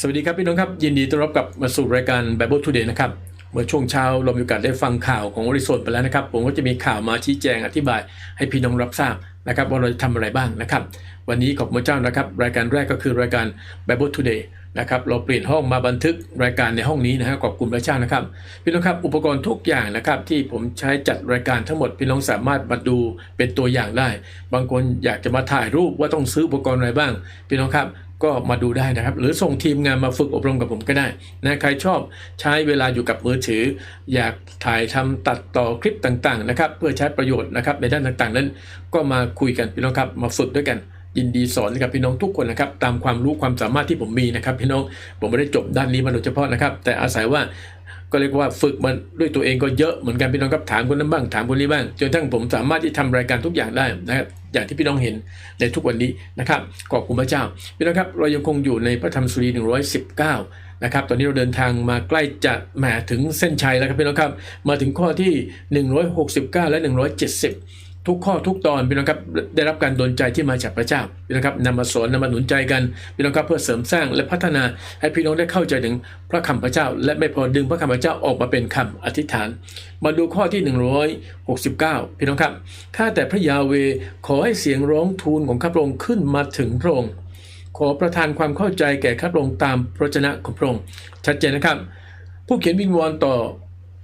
สวัสดีครับพี่น้องครับ ยินดีต้อนรับกลับมาสู่รายการ Bible Today นะครับเมื่อช่วงเช้าเรามีโอกาสได้ฟังข่าวของอริโซนไปแล้วนะครับ ผมก็จะมีข่าวมาชี้แจงอธิบายให้พี่น้องรับทราบนะครับว่าเราจะทำอะไรบ้างนะครับ วันนี้ขอบคุณเจ้านะครับ รายการแรกก็คือรายการ Bible Today นะครับเราเปลี่ยนห้องมาบันทึกรายการในห้องนี้นะฮะขอบคุณพระเจ้านะครับ พี่น้องครับอุปกรณ์ทุกอย่างนะครับที่ผมใช้จัดรายการทั้งหมดพี่น้องสามารถมาดูเป็นตัวอย่างได้ บางคนอยากจะมาถ่ายรูปว่าต้องซื้ออุปกรณ์อะไรบ้าง พี่น้องครับ ก็มาดูได้นะครับ หรือส่งทีมงานมาฝึกอบรมกับผมก็ได้นะใครชอบใช้เวลาอยู่กับมือถือ อยากถ่ายทำตัดต่อคลิปต่างๆนะครับเพื่อใช้ประโยชน์นะครับในด้านต่างๆ นั้น ก็มาคุยกันพี่น้องครับมาฝึกด้วยกันยินดีสอนกับพี่น้องทุกคนนะครับ ตามความรู้ความสามารถที่ผมมีนะครับ พี่น้องผมไม่ได้จบด้านนี้มาโดยเฉพาะนะครับ แต่อาศัยว่า ก็เรียกว่าฝึกมันด้วยตัวเองก็เยอะเหมือนกันพี่น้องครับถามคนนั้นบ้างถามคนนี้บ้างจนทั้งผมสามารถที่ทำรายการทุกอย่างได้นะครับอย่างที่พี่น้องเห็นในทุกวันนี้นะครับขอบคุณพระเจ้าพี่น้องครับเรายังคงอยู่ในพระธรรมสุรี 119 นะครับ ตอนนี้เราเดินทางมาใกล้จะแหมถึงเส้นชัยแล้วครับพี่น้องครับ มาถึงข้อที่ 169 และ 170 ทุกข้อทุกตอนพี่น้องครับได้รับการดลใจที่มาจากพระเจ้าพี่น้องครับนำมาสอนนำมาหนุนใจกันพี่น้องครับเพื่อเสริมสร้างและพัฒนาให้พี่น้องได้เข้าใจถึงพระคำพระเจ้า และไม่พอดึงพระคำพระเจ้าออกมาเป็นคำอธิษฐาน มาดูข้อที่ 169 พี่น้องครับข้าแต่พระยาเวขอให้เสียงร้องทูลของข้าพระองค์ขึ้นมาถึงพระองค์ขอประทานความเข้าใจแก่ข้าพระองค์ตามพระวจนะของพระองค์ชัดเจนนะครับ ผู้เขียนวิงวอนต่อ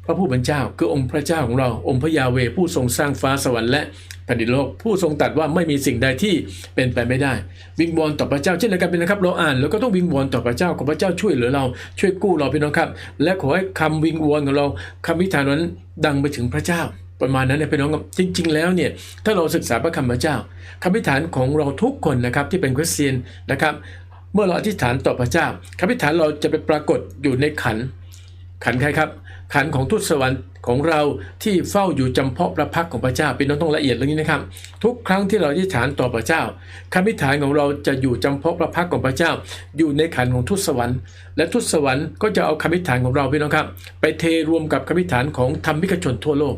พระผู้เป็นเจ้าคือองค์พระเจ้าของเรา องค์พระยาเวผู้ทรงสร้างฟ้าสวรรค์และแผ่นดินโลกผู้ทรงตัดว่าไม่มีสิ่งใดที่เป็นไปไม่ได้ วิงวอนต่อพระเจ้าเช่นเดียวกันเป็นนะครับ เราอ่านแล้วก็ต้องวิงวอนต่อพระเจ้าขอพระเจ้าช่วยเหลือเราช่วยกู้เราพี่น้องครับ และขอให้คำวิงวอนของเราคำวิธานนั้นดังไปถึงพระเจ้า ประมาณนั้นเนี่ยพี่น้องครับจริง ๆ แล้วเนี่ยถ้าเราศึกษาพระคำพระเจ้าคำวิธานของเราทุกคนนะครับที่เป็นคริสเตียนนะครับเมื่อเราอธิษฐานต่อพระเจ้าคำอธิษฐานเราจะไปปรากฏอยู่ในขันขันใครครับ ขันของทูตสวรรค์ของเราที่เฝ้าอยู่จำเพาะพระพักของพระเจ้าเป็นน้องต้องละเอียดเรื่องนี้นะครับ ทุกครั้งที่เราอธิษฐานต่อพระเจ้าคำอธิษฐานของเราจะอยู่จำเพาะพระพักของพระเจ้า อยู่ในขันของทูตสวรรค์ และทูตสวรรค์ก็จะเอาคำอธิษฐานของเราพี่น้องครับ ไปเทรวมกับคำอธิษฐานของธรรมิกชนทั่วโลก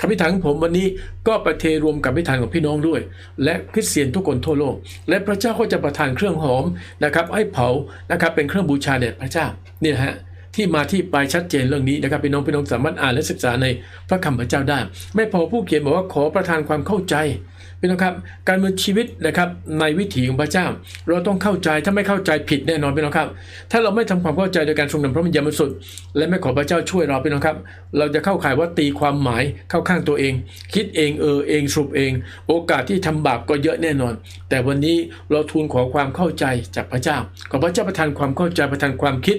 คำอธิษฐานของผมวันนี้ก็ประเทรวมกับอธิษฐานของพี่น้องด้วย และคริสเตียนทุกคนทั่วโลก และพระเจ้าก็จะประทานเครื่องหอมนะครับให้เผานะครับเป็นเครื่องบูชาแด่พระเจ้านี่นะฮะ ที่มาที่ไปชัดเจนเรื่องนี้นะครับพี่น้องพี่น้องสามารถอ่านและศึกษาในพระคำพระเจ้าได้ ไม่พอผู้เขียนบอกว่าขอประทานความเข้าใจพี่น้องครับการดำเนินชีวิตนะครับในวิถีของพระเจ้า เราต้องเข้าใจถ้าไม่เข้าใจผิดแน่นอนพี่น้องครับ ถ้าเราไม่ทำความเข้าใจโดยการทรงนำพระวิญญาณบริสุทธิ์และไม่ขอพระเจ้าช่วยเราพี่น้องครับ เราจะเข้าข่ายว่าตีความหมายเข้าข้างตัวเอง คิดเองเออเองสรุปเอง โอกาสที่ทำบาปก็เยอะแน่นอน แต่วันนี้เราทูลขอความเข้าใจจากพระเจ้าขอพระเจ้าประทานความเข้าใจประทานความคิด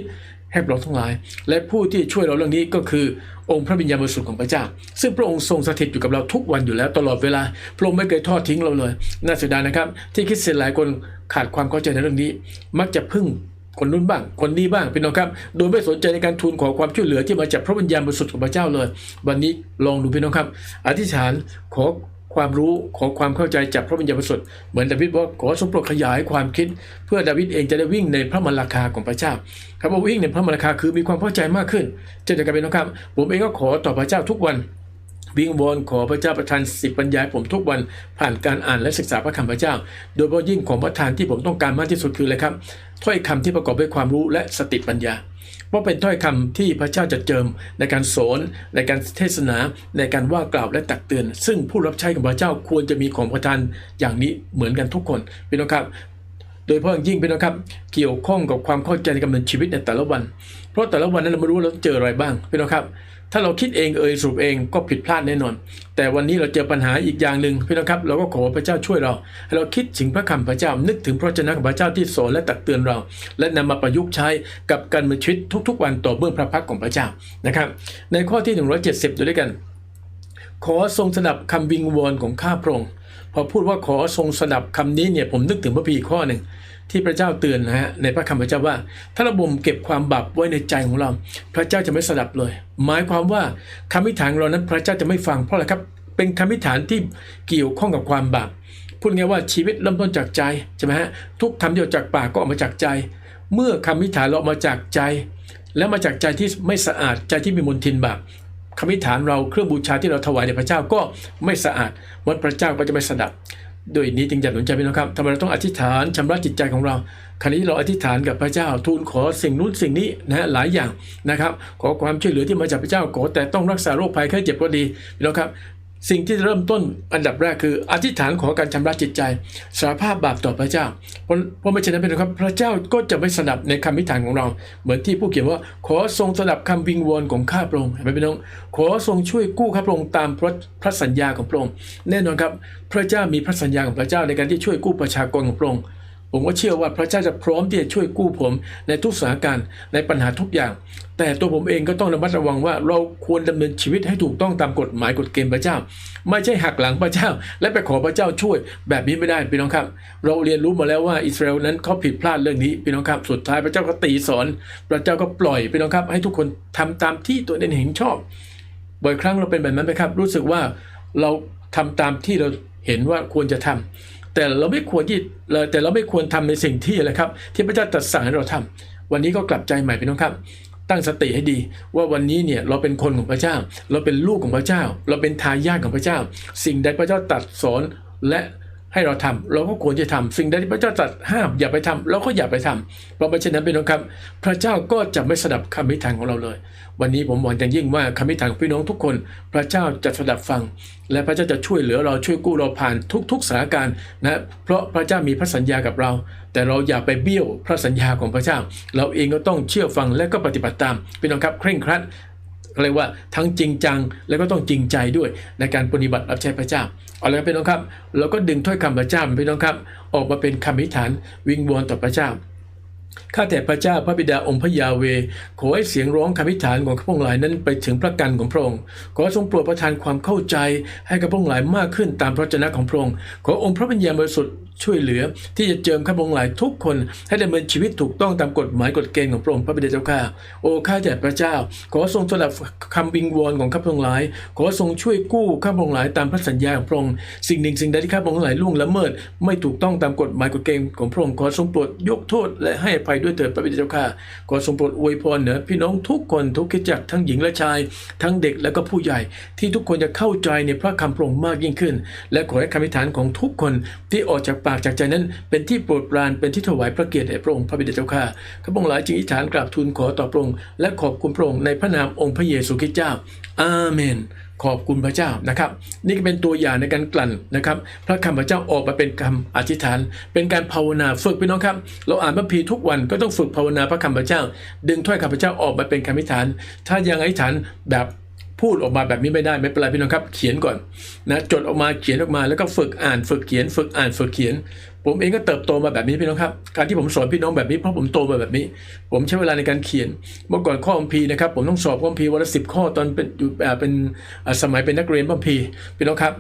ให้เราทั้งหลาย และผู้ที่ช่วยเราเรื่องนี้ก็คือ องค์พระวิญญาณบริสุทธิ์ของพระเจ้า ซึ่งพระองค์ทรงสถิตอยู่กับเราทุกวันอยู่แล้วตลอดเวลา พระองค์ไม่เคยทอดทิ้งเราเลย น่าเสียดายนะครับ ที่คริดเสียนหลายคนขาดความเข้าใจในเรื่องนี้ มักจะพึ่งคนนู้นบ้าง คนนี้บ้างพี่น้องครับ โดยไม่สนใจในการทูลขอความช่วยเหลือที่มาจากพระวิญญาณบริสุทธิ์ของพระเจ้าเลย วันนี้ลองดูพี่น้องครับ อธิษฐานขอ ความรู้ขอความเข้าใจจากพระวิญญาณบริสุทธิ์เหมือนดาวิดบอกขอทรงโปรดขยายความคิด เพื่อดาวิดเองจะได้วิ่งในพระมรรคาของพระเจ้าคำว่าวิ่งในพระมรรคาคือมีความเข้าใจมากขึ้นเช่นเดียวกันเป็นนะครับ ผมเองก็ขอต่อพระเจ้าทุกวันวิงวอนขอพระเจ้าประทานสิบปัญญาผมทุกวันผ่านการอ่านและศึกษาพระคำพระเจ้า โดยเฉพาะยิ่งของประทานที่ผมต้องการมากที่สุดคืออะไรครับถ้อยคำที่ประกอบด้วยความรู้และสติปัญญา เพราะเป็นถ้อยคำที่พระเจ้าจะเจิมในการสอนในการเทศนาในการว่ากล่าวและตักเตือน ซึ่งผู้รับใช้ของพระเจ้าควรจะมีของประทานอย่างนี้เหมือนกันทุกคนพี่น้องครับ โดยเฉพาะอย่างยิ่งพี่น้องครับ เกี่ยวข้องกับความเข้าใจในการดำเนินชีวิตในแต่ละวัน เพราะแต่ละวันนั้นเราไม่รู้ว่าเราเจออะไรบ้างพี่น้องครับ ถ้าเราคิดเองเอ่ยสรุปเองก็ผิดพลาดแน่นอน แต่วันนี้เราเจอปัญหาอีกอย่างหนึ่งพี่น้องครับ เราก็ขอพระเจ้าช่วยเราให้เราคิดถึงพระคำพระเจ้านึกถึงพระเจ้าของพระเจ้าที่สอนและตักเตือนเรา และนำมาประยุกต์ใช้กับการมีชีวิตทุก ๆ วันต่อเบื้องพระพักของพระเจ้านะครับ ในข้อที่ 170ดูด้วยกัน ขอทรงสนับคำวิงวอนของข้าพระองค์ พอพูดว่าขอทรงสดับคำนี้เนี่ยผมนึกถึงพระพีข้อหนึ่งที่พระเจ้าเตือนนะฮะในพระคำพระเจ้าว่า ถ้าเราบ่มเก็บความบาปไว้ในใจของเรา พระเจ้าจะไม่สดับเลย หมายความว่าคำวิถานเรานั้นพระเจ้าจะไม่ฟังเพราะอะไรครับเป็นคำวิถานที่เกี่ยวข้องกับความบาปพูดง่ายว่าชีวิตเริ่มต้นจากใจใช่ไหมฮะทุกคำที่ออกจากปากก็ออกมาจากใจ เมื่อคำวิถานเราออกมาจากใจ และมาจากใจที่ไม่สะอาดใจที่มีมลทินบาป คำอธิษฐานเราเครื่องบูชาที่เราถวายในพระเจ้าก็ไม่สะอาดวัดพระเจ้าก็จะไม่สดับโดยนี้จึงอยากหนุนใจพี่น้องครับทำไมเราต้องอธิษฐานชำระจิตใจของเราคราวนี้เราอธิษฐานกับพระเจ้าทูลขอสิ่งนู้นสิ่งนี้นะฮะหลายอย่างนะครับ ขอความช่วยเหลือที่มาจากพระเจ้าขอแต่ต้องรักษาโรคภัยแค่เจ็บก็ดีพี่น้องครับ สิ่งที่เริ่มต้นอันดับแรกคือ อธิษฐานขอการชำระจิตใจ สารภาพบาปต่อพระเจ้า เพราะเพราะไม่เช่นนั้นเป็นครับ พระเจ้าก็จะไม่สนับในคำอธิษฐานของเรา เหมือนที่ผู้เขียนว่า ขอทรงสนับคำวิงวอนของข้าพระองค์เห็นไหมพี่น้อง ขอทรงช่วยกู้ข้าพระองค์ตามพระพระสัญญาของพระองค์แน่นอนครับ พระเจ้ามีพระสัญญาของพระเจ้าในการที่ช่วยกู้ประชากรของพระองค์ ผมก็เชื่อว่าพระเจ้าจะพร้อมที่จะช่วยกู้ผมในทุกสถานการณ์ในปัญหาทุกอย่าง แต่ตัวผมเองก็ต้องระมัดระวังว่าเราควรดำเนินชีวิตให้ถูกต้องตามกฎหมายกฎเกณฑ์พระเจ้า ไม่ใช่หักหลังพระเจ้า และไปขอพระเจ้าช่วยแบบนี้ไม่ได้พี่น้องครับ เราเรียนรู้มาแล้วว่าอิสราเอลนั้นเขาผิดพลาดเรื่องนี้พี่น้องครับสุดท้ายพระเจ้าก็ตีสอน พระเจ้าก็ปล่อยพี่น้องครับ ให้ทุกคนทำตามที่ตัวเองเห็นชอบบ่อยครั้งเราเป็นแบบนั้นไหมครับ รู้สึกว่าเราทำตามที่เราเห็นว่าควรจะทำ แต่เราไม่ควรที่เราแต่เราไม่ควรทำในสิ่งที่อะไรครับ ที่พระเจ้าตรัสสั่งให้เราทำวันนี้ก็กลับใจใหม่ไปน้องครับ ตั้งสติให้ดี ว่าวันนี้เนี่ยเราเป็นคนของพระเจ้า เราเป็นลูกของพระเจ้า เราเป็นทายาทของพระเจ้า สิ่งใดพระเจ้าตรัสสอนและ ให้เราทำเราก็ควรจะทำสิ่งใดที่พระเจ้าตรัสห้ามอย่าไปทำเราก็อย่าไปทำเพราะไม่เช่นนั้นเป็นน้องครับ พระเจ้าก็จะไม่สดับคำพิธานของเราเลย วันนี้ผมหวังอย่างยิ่งว่าคำพิธานของพี่น้องทุกคน พระเจ้าจะสดับฟัง และพระเจ้าจะช่วยเหลือเราช่วยกู้เราผ่านทุก ๆสถานการณ์นะเพราะพระเจ้ามีพระสัญญากับเรา แต่เราอย่าไปเบี้ยวพระสัญญาของพระเจ้า เราเองก็ต้องเชื่อฟังและก็ปฏิบัติตามพี่น้องครับเคร่งครัด เรียกว่าทั้งจริงจัง แล้วก็ต้องจริงใจด้วยในการปฏิบัติรับใช้พระเจ้าเอาละครับพี่น้องครับ เราก็ดึงถ้อยคำพระเจ้าพี่น้องครับ ออกมาเป็นคำอธิษฐานวิงวอนต่อพระเจ้าข้าแต่พระเจ้าพระบิดาองค์พระยาเว ขอให้เสียงร้องคำอธิฐานของข้าพงหลายนั้นไปถึงพระกันของพระองค์ ขอทรงโปรดประทานความเข้าใจให้ข้าพงหลายมากขึ้นตามพระวจนะของพระองค์ ขอองค์พระวิญญาณบริสุทธิ์ ช่วยเหลือ ที่จะเจิมข้าพงหลายทุกคนให้ดำเนินชีวิตถูกต้องตามกฎหมายกฎเกณฑ์ของพระองค์พระบิดาเจ้าข้าโอ้ข้าแต่พระเจ้า ขอทรงสลับคำวิงวอนของข้าพงหลาย ขอทรงช่วยกู้ข้าพงหลายตามพระสัญญาของพระองค์สิ่งหนึ่งสิ่งใดที่ข้าพงหลายล่วงละเมิด ไม่ถูกต้องตามกฎหมายกฎเกณฑ์ของพระองค์ขอทรงโปรดยกโทษและให้อภัยด้วยเถิดพระบิดาเจ้าข้าขอทรงโปรดอวยพรเหนือพี่น้องทุกคนทุกกิจจักทั้งหญิงและชาย ทั้งเด็กและก็ผู้ใหญ่ ที่ทุกคนจะเข้าใจในพระคำพระองค์มากยิ่งขึ้น และขอให้คำอธิษฐานของทุกคนที่ออกจากปากจากใจนั้นเป็นที่โปรดปรานเป็นที่ถวายพระเกียรติแด่พระองค์พระบิดาเจ้าข้าข้าพงหลายจึงอธิษฐานกราบทูลขอต่อพระองค์และขอบคุณพระองค์ในพระนามองค์พระเยซูคริสต์เจ้า อาเมน ขอบคุณพระเจ้านะครับ นี่ก็เป็นตัวอย่างในการกลั่นนะครับ พระคำพระเจ้าออกมาเป็นคำอธิษฐาน เป็นการภาวนาฝึกพี่น้องครับ เราอ่านพระพีทุกวันก็ต้องฝึกภาวนาพระคำพระเจ้า ดึงถ้อยคำพระเจ้าออกมาเป็นคำอธิษฐาน ถ้ายังอธิษฐานแบบ พูดออกมาแบบนี้ไม่ได้ไม่เป็นไรพี่น้องครับ เขียนก่อนนะจดออกมาเขียนออกมาแล้วก็ฝึกอ่านฝึกเขียน ฝึกอ่านฝึกเขียน ผมเองก็เติบโตมาแบบนี้พี่น้องครับ การที่ผมสอนพี่น้องแบบนี้เพราะผมโตมาแบบนี้ ผมใช้เวลาในการเขียน เมื่อก่อนข้อคัมภีร์นะครับผมต้องสอบข้อคัมภีร์วันละสิบข้อตอนเป็นอยู่เป็นสมัยเป็นนักเรียนพระคัมภีร์พี่น้องครับ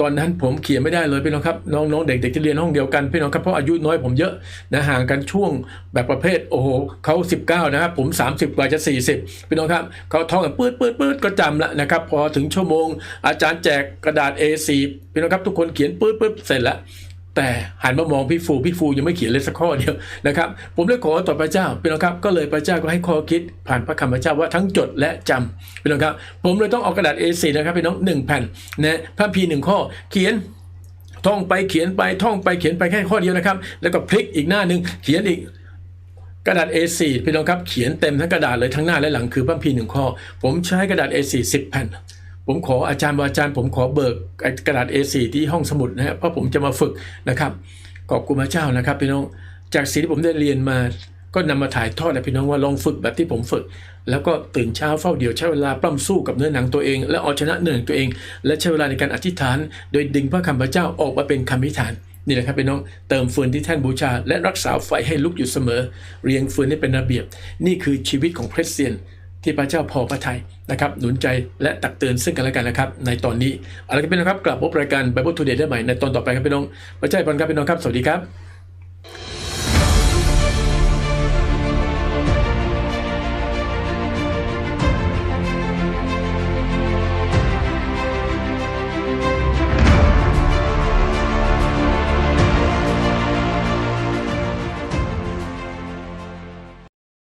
ตอนนั้นผมเขียนไม่ได้เลยพี่น้องครับน้องๆเด็กๆที่เรียนห้องเดียวกันพี่น้องครับเพราะอายุน้อยผมเยอะนะห่างกันช่วงแบบประเภทโอ้โหเขา19 นะครับผม 30 กว่าจะ 40พี่น้องครับเขาท่องกันปื๊ดปื๊ดปื๊ดก็จำละนะครับพอถึงชั่วโมงอาจารย์แจกกระดาษ A4 พี่น้องครับทุกคนเขียนปื๊ดปื๊ดเสร็จแล้ว แต่หันมามองพี่ฟูพี่ฟูยังไม่เขียนเลยสักข้อเดียวนะครับ ผมเลยขอต่อพระเจ้าพี่น้องครับก็เลยพระเจ้าก็ให้ข้อคิดผ่านพระคำพระเจ้าว่าทั้งจดและจำพี่น้องครับผมเลยต้องเอากระดาษ A4 นะครับพี่น้องหนึ่งแผ่นนะพระพีหนึ่งข้อเขียนท่องไปเขียนไปท่องไปเขียนไปแค่ข้อเดียวนะครับ แล้วก็พลิกอีกหน้าหนึ่งเขียนอีกกระดาษ A4 พี่น้องครับเขียนเต็มทั้งกระดาษเลยทั้งหน้าและหลังคือพระพีหนึ่งข้อ ผมใช้กระดาษ A4 10 แผ่น ผมขออาจารย์บอกอาจารย์ผมขอเบิกกระดาษ A4 ที่ห้องสมุดนะฮะเพราะผมจะมาฝึกนะครับขอบคุณพระเจ้านะครับพี่น้องจากสิ่งที่ผมได้เรียนมาก็นำมาถ่ายทอดให้พี่น้องว่าลองฝึกแบบที่ผมฝึก แล้วก็ตื่นเช้าเฝ้าเดี่ยวใช้เวลาปล้ำสู้กับเนื้อหนังตัวเอง และเอาชนะเนื้อหนังตัวเอง และใช้เวลาในการอธิษฐาน โดยดึงพระคำพระเจ้าออกมาเป็นคำอธิษฐานนี่แหละครับพี่น้องเติมฟืนที่แท่นบูชา และรักษาไฟให้ลุกอยู่เสมอ เรียงฟืนให้เป็นระเบียบ นี่คือชีวิตของคริสเตียน ที่พระเจ้าพอพระทัยนะครับหนุนใจและตักเตือนซึ่งกันและกันนะครับ ในตอนนี้เอาละครับพี่น้องครับกลับพบรายการ Bible Today ได้ใหม่ในตอนต่อไปครับพี่น้องพระเจ้าอวยพรครับพี่น้องครับสวัสดีครับ